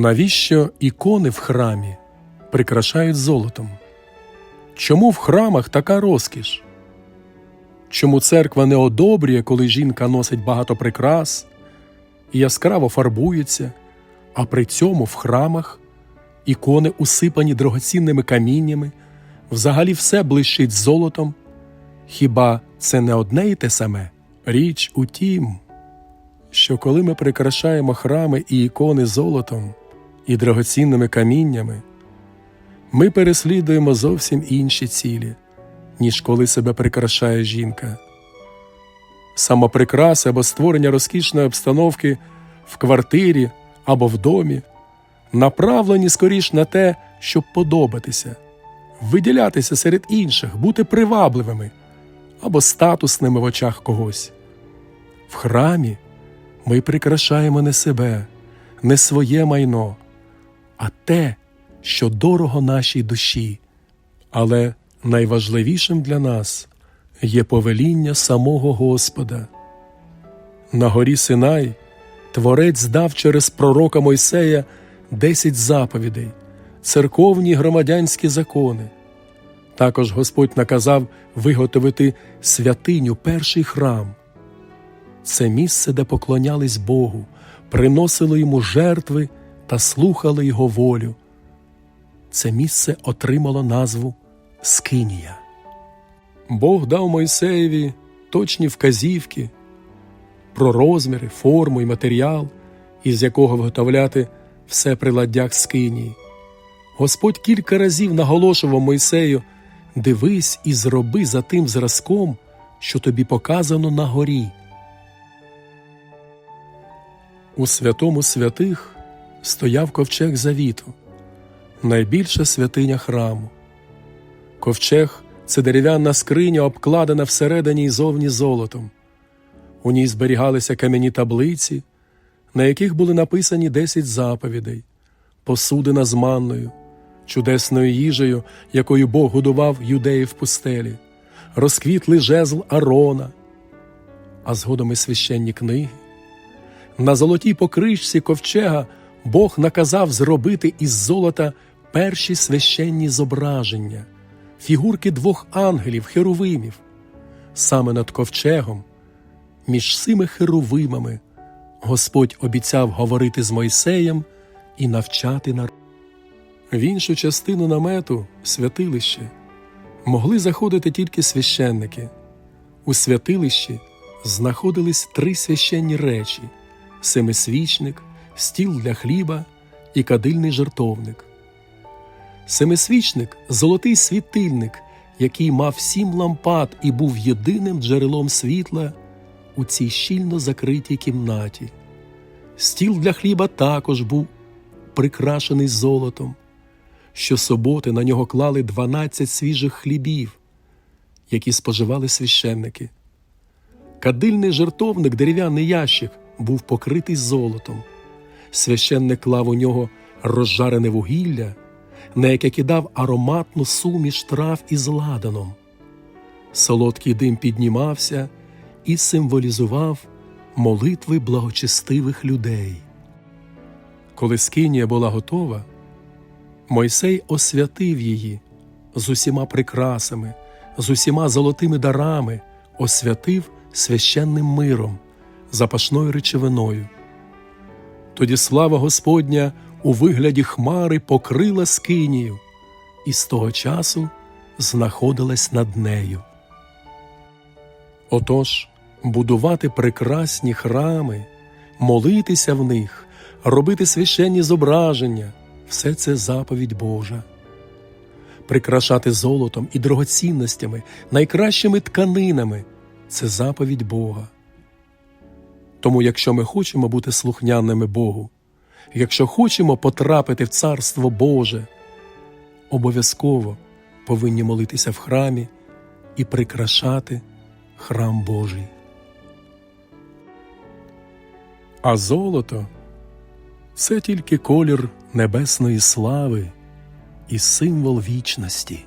Навіщо ікони в храмі прикрашають золотом? Чому в храмах така розкіш? Чому церква не одобрює, коли жінка носить багато прикрас і яскраво фарбується, а при цьому в храмах ікони усипані дорогоцінними каміннями, взагалі все блищить золотом? Хіба це не одне і те саме? Річ у тім, що коли ми прикрашаємо храми і ікони золотом і драгоцінними каміннями, ми переслідуємо зовсім інші цілі, ніж коли себе прикрашає жінка. Самоприкраси або створення розкішної обстановки в квартирі або в домі направлені скоріш на те, щоб подобатися, виділятися серед інших, бути привабливими або статусними в очах когось. В храмі ми прикрашаємо не себе, не своє майно, а те, що дорого нашій душі. Але найважливішим для нас є повеління самого Господа. На горі Синай Творець дав через пророка Мойсея десять заповідей, церковні громадянські закони. Також Господь наказав виготовити святиню перший храм. Це місце, де поклонялись Богу, приносили йому жертви та слухали Його волю. Це місце отримало назву Скинія. Бог дав Мойсеєві точні вказівки про розміри, форму і матеріал, із якого виготовляти все приладдя Скинії. Господь кілька разів наголошував Мойсею дивись і зроби за тим зразком, що тобі показано на горі. У святому святих стояв ковчег завіту, найбільша святиня храму. Ковчег це дерев'яна скриня, обкладена всередині й зовні золотом. У ній зберігалися кам'яні таблиці, на яких були написані десять заповідей, посудина з манною, чудесною їжею, якою Бог годував юдеїв в пустелі, розквітлий жезл Арона, а згодом і священні книги. На золотій покришці ковчега Бог наказав зробити із золота перші священні зображення, фігурки двох ангелів, херовимів. Саме над ковчегом, між цими херовимами, Господь обіцяв говорити з Мойсеєм і навчати народ. В іншу частину намету, святилище, могли заходити тільки священники. У святилищі знаходились три священні речі семисвічник, стіл для хліба і кадильний жертовник. Семисвічник золотий світильник, який мав сім лампад і був єдиним джерелом світла у цій щільно закритій кімнаті. Стіл для хліба також був прикрашений золотом. Щосуботи на нього клали 12 свіжих хлібів, які споживали священники. Кадильний жертовник, дерев'яний ящик, був покритий золотом. Священник клав у нього розжарене вугілля, на яке кидав ароматну суміш трав із ладаном. Солодкий дим піднімався і символізував молитви благочестивих людей. Коли скинія була готова, Мойсей освятив її з усіма прикрасами, з усіма золотими дарами, освятив священним миром, запашною речовиною. Тоді слава Господня у вигляді хмари покрила скинію, і з того часу знаходилась над нею. Отож, будувати прекрасні храми, молитися в них, робити священні зображення все це заповідь Божа. Прикрашати золотом і дорогоцінностями, найкращими тканинами це заповідь Бога. Тому, якщо ми хочемо бути слухняними Богу, якщо хочемо потрапити в Царство Боже, обов'язково повинні молитися в храмі і прикрашати храм Божий. А золото це тільки колір небесної слави і символ вічності.